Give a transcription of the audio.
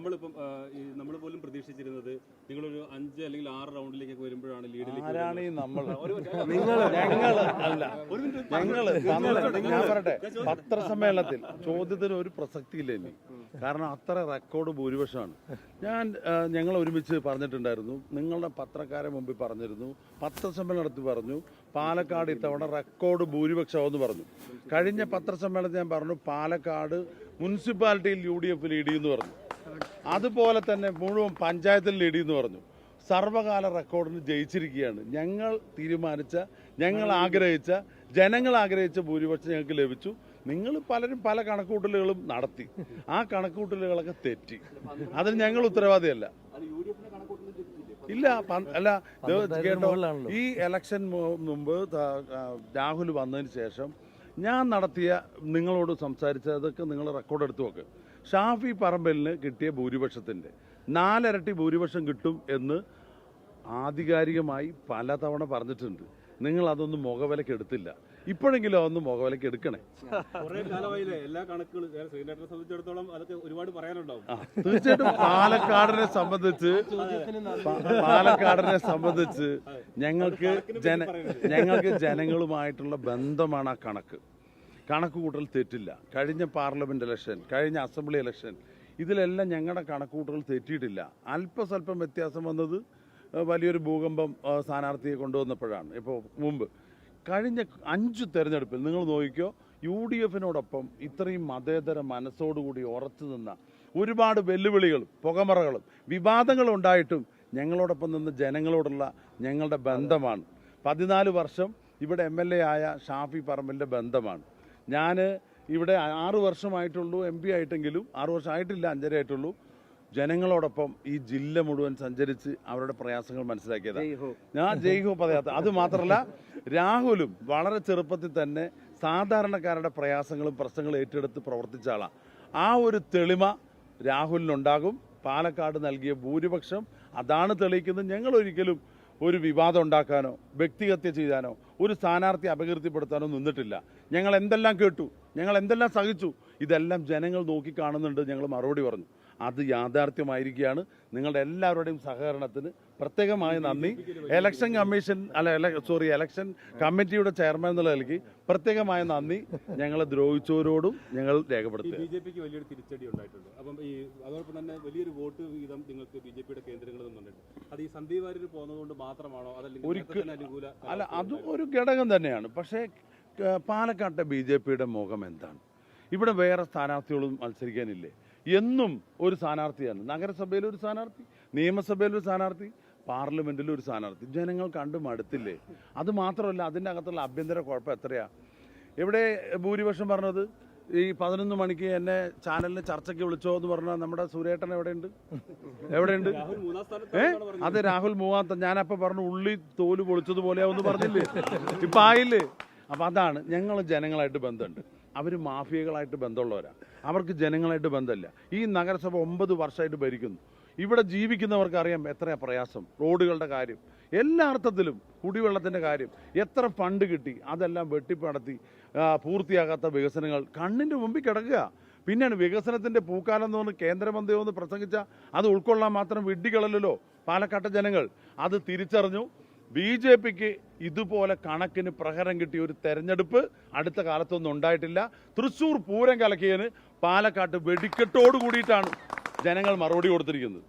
നമ്മളിപ്പം നമ്മൾ പോലും പ്രതീക്ഷിച്ചിരുന്നത് നിങ്ങളൊരു അഞ്ച് അല്ലെങ്കിൽ ആറ് റൗണ്ടിലേക്കൊക്കെ വരുമ്പോഴാണ് ലീഡിലേക്ക് ആരാണ് ഈ നമ്മൾ നിങ്ങൾ ഞങ്ങൾ അല്ല ഞങ്ങൾ ഞാൻ പറയട്ടെ പത്രസമ്മേളനത്തിൽ ചോദ്യത്തിന് ഒരു പ്രസക്തി ഇല്ല ഇനി. കാരണം അത്ര റെക്കോർഡ് ഭൂരിപക്ഷമാണ്. ഞാൻ ഞങ്ങൾ ഒരുമിച്ച് പറഞ്ഞിട്ടുണ്ടായിരുന്നു. നിങ്ങളുടെ പത്രക്കാരെ മുമ്പിൽ പറഞ്ഞിരുന്നു. പത്രസമ്മേളനത്തിൽ നടത്തി പറഞ്ഞു. പാലക്കാട് ഇത്തവണ റെക്കോർഡ് ഭൂരിപക്ഷമെന്ന് പറഞ്ഞു. കഴിഞ്ഞ പത്രസമ്മേളനത്തിൽ ഞാൻ പറഞ്ഞു പാലക്കാട് മുനിസിപ്പാലിറ്റിയിൽ യു ഡി എഫ് ലീഡ് ചെയ്യുമെന്ന് പറഞ്ഞു. അതുപോലെ തന്നെ മുഴുവൻ പഞ്ചായത്തിൽ ലീഡ് എന്ന് പറഞ്ഞു. സർവകാല റെക്കോർഡിന് ജയിച്ചിരിക്കുകയാണ്. ഞങ്ങൾ തീരുമാനിച്ച ഞങ്ങൾ ആഗ്രഹിച്ച ജനങ്ങൾ ആഗ്രഹിച്ച ഭൂരിപക്ഷം ഞങ്ങൾക്ക് ലഭിച്ചു. നിങ്ങൾ പലരും പല കണക്കൂട്ടലുകളും നടത്തി. ആ കണക്കൂട്ടലുകളൊക്കെ തെറ്റി. അതിന് ഞങ്ങൾ ഉത്തരവാദിയല്ല. ഇല്ല അല്ല കേട്ടോ ഈ ഇലക്ഷൻ മുമ്പ് രാഹുൽ വന്നതിന് ശേഷം ഞാൻ നടത്തിയ നിങ്ങളോട് സംസാരിച്ചതൊക്കെ നിങ്ങൾ റെക്കോർഡ് എടുത്തു നോക്ക് ഷാഫി പറമ്പലിന് കിട്ടിയ ഭൂരിപക്ഷത്തിന്റെ നാലരട്ടി ഭൂരിപക്ഷം കിട്ടും എന്ന് ആധികാരികമായി പലതവണ പറഞ്ഞിട്ടുണ്ട്. നിങ്ങൾ അതൊന്നും മുഖവിലക്ക് എടുത്തില്ല. ഇപ്പോഴെങ്കിലും അതൊന്നും മുഖവിലക്ക് എടുക്കണേ. എല്ലാ കണക്കുകളും സംബന്ധിച്ചിടത്തോളം അതൊക്കെ ഒരുപാട് പറയാനുണ്ടാവും. തീർച്ചയായിട്ടും പാലക്കാടിനെ സംബന്ധിച്ച് പാലക്കാടിനെ സംബന്ധിച്ച് ഞങ്ങൾക്ക് ജന ഞങ്ങൾക്ക് ജനങ്ങളുമായിട്ടുള്ള ബന്ധമാണ് ആ കണക്ക്. കണക്ക് കൂട്ടൽ തെറ്റില്ല. കഴിഞ്ഞ പാർലമെന്റ് ഇലക്ഷൻ കഴിഞ്ഞ അസംബ്ലി ഇലക്ഷൻ ഇതിലെല്ലാം ഞങ്ങളുടെ കണക്ക് കൂട്ടൽ തെറ്റിയിട്ടില്ല. അല്പസ്വല്പം വ്യത്യാസം വന്നത് വലിയൊരു ഭൂകമ്പം സ്ഥാനാർത്ഥിയെ കൊണ്ടുവന്നപ്പോഴാണ്. ഇപ്പോൾ മുമ്പ് കഴിഞ്ഞ അഞ്ച് തെരഞ്ഞെടുപ്പിൽ നിങ്ങൾ നോക്കിക്കോ യു ഡി എഫിനോടൊപ്പം ഇത്രയും മതേതര മനസ്സോടുകൂടി ഉറച്ചു നിന്ന ഒരുപാട് വെല്ലുവിളികളും പുകമറകളും വിവാദങ്ങളും ഉണ്ടായിട്ടും ഞങ്ങളോടൊപ്പം നിന്ന് ജനങ്ങളോടുള്ള ഞങ്ങളുടെ ബന്ധമാണ്. പതിനാല് വർഷം ഇവിടെ എം എൽ എ ആയ ഷാഫി പറമ്പലിന്റെ ബന്ധമാണ്. ഞാൻ ഇവിടെ ആറു വർഷമായിട്ടുള്ളൂ എം പി ആയിട്ടെങ്കിലും ആറു വർഷം ആയിട്ടില്ല അഞ്ചര ആയിട്ടുള്ളൂ. ജനങ്ങളോടൊപ്പം ഈ ജില്ല മുഴുവൻ സഞ്ചരിച്ച് അവരുടെ പ്രയാസങ്ങൾ മനസ്സിലാക്കിയതാണ് ഞാൻ ജയ്ഹോ പറയാത്ത അത് മാത്രമല്ല രാഹുലും വളരെ ചെറുപ്പത്തിൽ തന്നെ സാധാരണക്കാരുടെ പ്രയാസങ്ങളും പ്രശ്നങ്ങളും ഏറ്റെടുത്ത് പ്രവർത്തിച്ച ആളാണ് ആ ഒരു തെളിമ രാഹുലിനുണ്ടാകും. പാലക്കാട് നൽകിയ ഭൂരിപക്ഷം. അതാണ് തെളിയിക്കുന്നത്. ഞങ്ങൾ ഒരിക്കലും ഒരു വിവാദം ഉണ്ടാക്കാനോ വ്യക്തിഹത്യ ചെയ്യാനോ ഒരു സ്ഥാനാർത്ഥി അപകീർത്തിപ്പെടുത്താനോ നിന്നിട്ടില്ല. ഞങ്ങൾ എന്തെല്ലാം കേട്ടു? ഞങ്ങൾ എന്തെല്ലാം സഹിച്ചു? ഇതെല്ലാം ജനങ്ങൾ നോക്കി കാണുന്നുണ്ട് ഞങ്ങൾ മറുപടി പറഞ്ഞു. അത് യാഥാർത്ഥ്യമായിരിക്കുകയാണ്. നിങ്ങളുടെ എല്ലാവരുടെയും സഹകരണത്തിന് പ്രത്യേകമായി നന്ദി. എലക്ഷൻ കമ്മീഷൻ അല്ല സോറി എലക്ഷൻ കമ്മിറ്റിയുടെ ചെയർമാൻ എന്നുള്ള നിലയ്ക്ക് പ്രത്യേകമായ നന്ദി. ഞങ്ങളെ ദ്രോഹിച്ചവരോടും ഞങ്ങൾ രേഖപ്പെടുത്തി ബി ജെ പിക്ക് വലിയൊരു തിരിച്ചടി ഉണ്ടായിട്ടുണ്ട്. അപ്പം ഈ അതോടൊപ്പം തന്നെ വലിയൊരു വോട്ട് വീതം നിങ്ങൾക്ക് ബി ജെ പിയുടെ കേന്ദ്രങ്ങളിൽ നിന്നുണ്ട്. അത് ഈ സന്ദീപ് വാര്യർ പോകുന്നതുകൊണ്ട് മാത്രമാണോ? അതല്ലെങ്കിൽ അനുകൂല അല്ല അതും ഒരു ഘടകം തന്നെയാണ്. പക്ഷേ പാലക്കാട്ടെ ബി ജെ പിയുടെ മുഖം എന്താണ്? ഇവിടെ വേറെ സ്ഥാനാർത്ഥികളും മത്സരിക്കാനില്ലേ? എന്നും ഒരു സ്ഥാനാർത്ഥിയാണ്. നഗരസഭയിൽ ഒരു സ്ഥാനാർത്ഥി നിയമസഭയിൽ ഒരു സ്ഥാനാർത്ഥി പാർലമെന്റിൽ ഒരു സ്ഥാനാർത്ഥി. ജനങ്ങൾ കണ്ടു മടുത്തില്ലേ? അത് മാത്രമല്ല അതിന്റെ അകത്തുള്ള ആഭ്യന്തര കുഴപ്പം എത്രയാ? ഇവിടെ ഭൂരിപക്ഷം പറഞ്ഞത്? ഈ പതിനൊന്ന് മണിക്ക് എന്നെ ചാനലിന് ചർച്ചയ്ക്ക് വിളിച്ചോ എന്ന് പറഞ്ഞാൽ നമ്മുടെ സുരേട്ടൻ എവിടെയുണ്ട്? എവിടെയുണ്ട്? ഏ? അത് രാഹുൽ മൂവാത്ത ഞാനപ്പോ പറഞ്ഞു ഉള്ളി തോൽ പൊളിച്ചതുപോലെയാവുന്ന് പറഞ്ഞില്ലേ? ഇപ്പൊ ആയില്ലേ? അപ്പൊ അതാണ് ഞങ്ങൾ ജനങ്ങളായിട്ട് ബന്ധമുണ്ട്. അവർ മാഫിയകളായിട്ട് ബന്ധമുള്ളവരാ. അവർക്ക് ജനങ്ങളായിട്ട് ബന്ധമില്ല. ഈ നഗരസഭ ഒമ്പത് വർഷമായിട്ട് ഭരിക്കുന്നു. ഇവിടെ ജീവിക്കുന്നവർക്ക് അറിയാം എത്രയാ പ്രയാസം. റോഡുകളുടെ കാര്യം. എല്ലാ അർത്ഥത്തിലും കുടിവെള്ളത്തിന്റെ കാര്യം. എത്ര ഫണ്ട് കിട്ടി. അതെല്ലാം വെട്ടിപ്പടത്തി പൂർത്തിയാകാത്ത വികസനങ്ങൾ. കണ്ണിന്റെ മുമ്പിൽ കിടക്കുക. പിന്നെയാണ് വികസനത്തിന്റെ പൂക്കാലം എന്ന് പറഞ്ഞ് കേന്ദ്രമന്ത്രി ഒന്ന് പ്രസംഗിച്ച അത് ഉൾക്കൊള്ളാൻ മാത്രം വിഡ്ഢികളല്ലോ പാലക്കാട്ടെ ജനങ്ങൾ. അത് തിരിച്ചറിഞ്ഞു. ബി ജെ പിക്ക് ഇതുപോലെ കണക്കിന് പ്രഹരം കിട്ടിയ ഒരു തെരഞ്ഞെടുപ്പ് അടുത്ത കാലത്തൊന്നും ഉണ്ടായിട്ടില്ല. തൃശ്ശൂർ പൂരം കലക്കിയതിന് പാലക്കാട്ട് വെടിക്കെട്ടോട് കൂടിയിട്ടാണ് ജനങ്ങൾ മറുപടി കൊടുത്തിരിക്കുന്നത്.